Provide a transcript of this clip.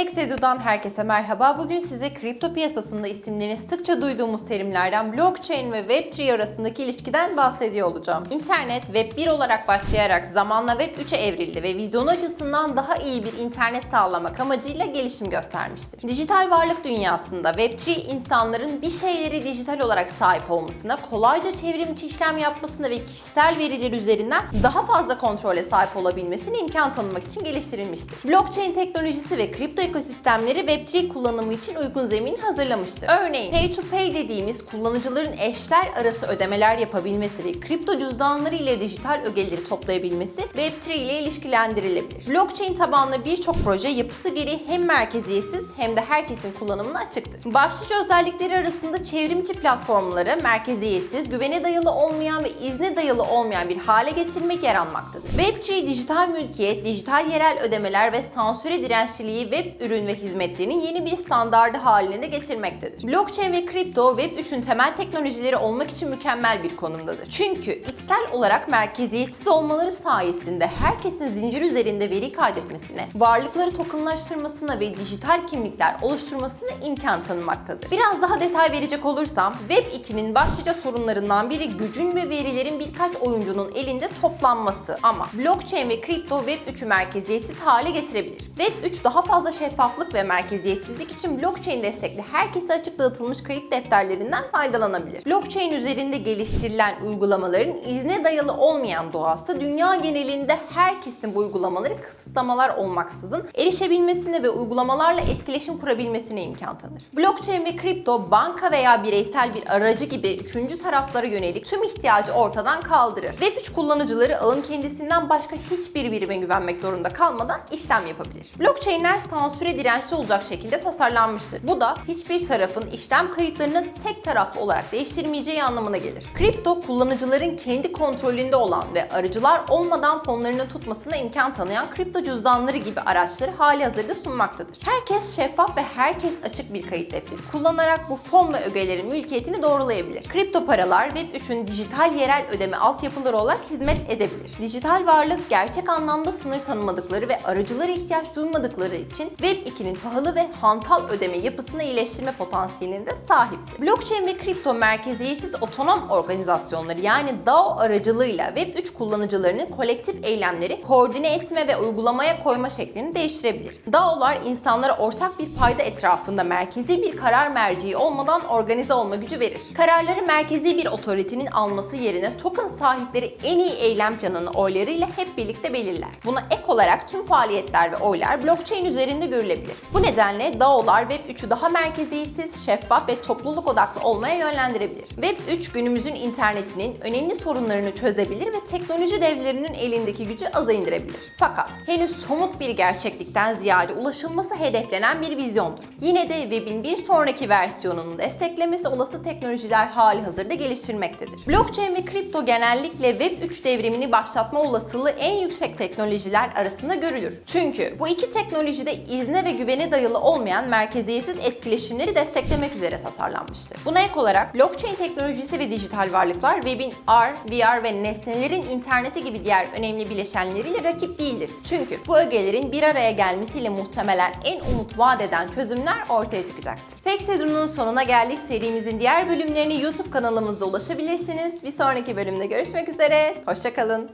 Fexedu'dan herkese merhaba. Bugün size kripto piyasasında isimlerini sıkça duyduğumuz terimlerden blockchain ve Web3 arasındaki ilişkiden bahsediyor olacağım. İnternet Web 1 olarak başlayarak zamanla Web 3'e evrildi ve vizyonu açısından daha iyi bir internet sağlamak amacıyla gelişim göstermiştir. Dijital varlık dünyasında Web3 insanların bir şeyleri dijital olarak sahip olmasına, kolayca çevrimçi işlem yapmasına ve kişisel veriler üzerinden daha fazla kontrole sahip olabilmesine imkan tanımak için geliştirilmiştir. Blockchain teknolojisi ve kripto ekosistemleri Web3 kullanımı için uygun zemin hazırlamıştır. Örneğin pay to pay dediğimiz kullanıcıların eşler arası ödemeler yapabilmesi ve kripto cüzdanları ile dijital ögeleri toplayabilmesi Web3 ile ilişkilendirilebilir. Blockchain tabanlı birçok proje yapısı gereği hem merkeziyetsiz hem de herkesin kullanımına açıktır. Başlıca özellikleri arasında çevrimçi platformları merkeziyetsiz, güvene dayalı olmayan ve izne dayalı olmayan bir hale getirmek yer almaktadır. Web3 dijital mülkiyet, dijital yerel ödemeler ve sansüre dirençliliği web ürün ve hizmetlerinin yeni bir standardı haline getirmektedir. Blockchain ve kripto Web3'ün temel teknolojileri olmak için mükemmel bir konumdadır. Çünkü içsel olarak merkeziyetsiz olmaları sayesinde herkesin zincir üzerinde veri kaydetmesine, varlıkları tokenlaştırmasına ve dijital kimlikler oluşturmasına imkan tanımaktadır. Biraz daha detay verecek olursam, Web2'nin başlıca sorunlarından biri gücün ve verilerin birkaç oyuncunun elinde toplanması ama blockchain ve kripto Web3'ü merkeziyetsiz hale getirebilir. Web3 daha fazla şeffaflık ve merkeziyetsizlik için blockchain destekli herkese açık dağıtılmış kayıt defterlerinden faydalanabilir. Blockchain üzerinde geliştirilen uygulamaların izne dayalı olmayan doğası dünya genelinde herkesin bu uygulamaları kısıtlamalar olmaksızın erişebilmesine ve uygulamalarla etkileşim kurabilmesine imkan tanır. Blockchain ve kripto banka veya bireysel bir aracı gibi üçüncü taraflara yönelik tüm ihtiyacı ortadan kaldırır. Web3 kullanıcıları ağın kendisinden başka hiçbir birime güvenmek zorunda kalmadan işlem yapabilir. Blockchainler sansüre dirençli olacak şekilde tasarlanmıştır. Bu da hiçbir tarafın işlem kayıtlarını tek taraflı olarak değiştirmeyeceği anlamına gelir. Kripto kullanıcıların kendi kontrolünde olan ve aracılar olmadan fonlarını tutmasına imkan tanıyan kripto cüzdanları gibi araçları hali hazırda sunmaktadır. Herkes şeffaf ve herkes açık bir kayıt defteri kullanarak bu fon ve ögelerin mülkiyetini doğrulayabilir. Kripto paralar Web3'ün dijital yerel ödeme altyapıları olarak hizmet edebilir. Dijital varlık gerçek anlamda sınır tanımadıkları ve aracılara ihtiyaç duymadıkları için Web2'nin pahalı ve hantal ödeme yapısını iyileştirme potansiyelinde sahiptir. Blockchain ve kripto merkeziyetsiz otonom organizasyonları yani DAO aracılığıyla Web3 kullanıcılarının kolektif eylemleri koordine etme ve uygulamaya koyma şeklini değiştirebilir. DAO'lar insanlara ortak bir payda etrafında merkezi bir karar merciği olmadan organize olma gücü verir. Kararları merkezi bir otoritenin alması yerine token sahipleri en iyi eylem planını oylarıyla hep birlikte belirler. Buna ek olarak tüm faaliyetler ve oylar blockchain üzerinde görülebilir. Bu nedenle DAO'lar Web3'ü daha merkeziyetsiz, şeffaf ve topluluk odaklı olmaya yönlendirebilir. Web3 günümüzün internetinin önemli sorunlarını çözebilir ve teknoloji devlerinin elindeki gücü aza indirebilir. Fakat henüz somut bir gerçeklikten ziyade ulaşılması hedeflenen bir vizyondur. Yine de Web'in bir sonraki versiyonunun desteklemesi olası teknolojiler hali hazırda geliştirmektedir. Blockchain ve kripto genellikle Web3 devrimini başlatma olasılığı en yüksek teknolojiler arasında görülür. Çünkü bu iki teknolojide izne ve güvene dayalı olmayan merkeziyetsiz etkileşimleri desteklemek üzere tasarlanmıştır. Buna ek olarak blockchain teknolojisi ve dijital varlıklar Web'in R, VR ve nesnelerin interneti gibi diğer önemli bileşenleriyle rakip değildir. Çünkü bu ögelerin bir araya gelmesiyle muhtemelen en umut vaat eden çözümler ortaya çıkacaktır. Fake sonuna geldik. Serimizin diğer bölümlerini YouTube kanalımızda ulaşabilirsiniz. Bir sonraki bölümde görüşmek üzere. Hoşçakalın.